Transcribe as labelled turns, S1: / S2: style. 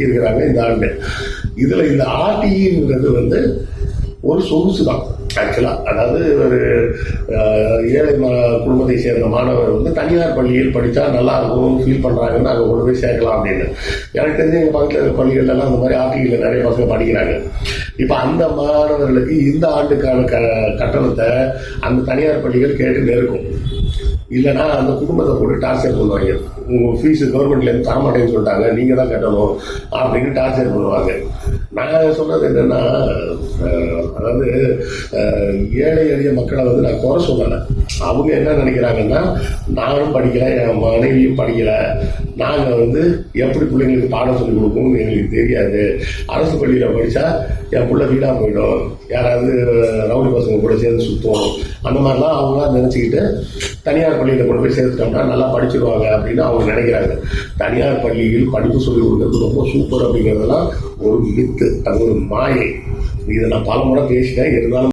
S1: இருக்கிறாங்க இந்த ஆண்டு இதுல இந்த ஆர்டிங்கிறது வந்து ஒரு சொகுசு தான் ஆக்சுவலா அதாவது ஒரு ஏழை குடும்பத்தை சேர்ந்த மாணவர் வந்து தனியார் பள்ளியில் படித்தா நல்லா இருக்கும் ஃபீல் பண்றாங்கன்னு அங்கே கொண்டு போய் சேர்க்கலாம் அப்படின்னு. எனக்கு தெரிஞ்ச எங்கள் பக்கத்தில் இருக்க பள்ளிகள்லாம் எல்லாம் அந்த மாதிரி ஆர்டியில் நிறைய பசங்க படிக்கிறாங்க. இப்போ அந்த மாணவர்களுக்கு இந்த ஆண்டுக்கான க கட்டணத்தை அந்த தனியார் பள்ளிகள் கேட்டு நெருக்கும் இல்லைன்னா அந்த குடும்பத்தை போட்டு டார்ச்சர் பண்ணுவாங்க. உங்கள் ஃபீஸு கவர்மெண்ட்லேருந்து தரமாட்டேன்னு சொல்லிட்டாங்க. நீங்கள் தான் கட்டணும் அப்படின்னு டார்ச்சர் பண்ணுவாங்க. நான் சொன்னது என்னென்னா அதாவது ஏழை எளிய மக்களை வந்து நான் குறை சொல்லலை. அவங்க என்ன நினைக்கிறாங்கன்னா நானும் படிக்கலை என் மனைவியும் படிக்கலை. நாங்கள் வந்து எப்படி பிள்ளைங்களுக்கு பாடம் சொல்லி கொடுக்கணும்னு எங்களுக்கு தெரியாது. அரசு பள்ளியில் படித்தா என் பிள்ளை வீடாக போயிடும். யாராவது ரவுடி பசங்க கூட சேர்ந்து சுற்றுவோம் அந்த மாதிரிலாம் அவங்களாம் நினச்சிக்கிட்டு தனியார் பள்ளியில் கொண்டு போய் சேர்த்துட்டோம்னா நல்லா படிச்சிருவாங்க அப்படின்னு அவங்க நினைக்கிறாங்க. தனியார் பள்ளியில் படிப்பு சொல்லிக் கொடுக்கறது ரொம்ப சூப்பர் அப்படிங்கிறதெல்லாம் ஒரு மித்து அது ஒரு மாயை. இதை நான் பல முறை பேசிட்டேன். இருந்தாலும்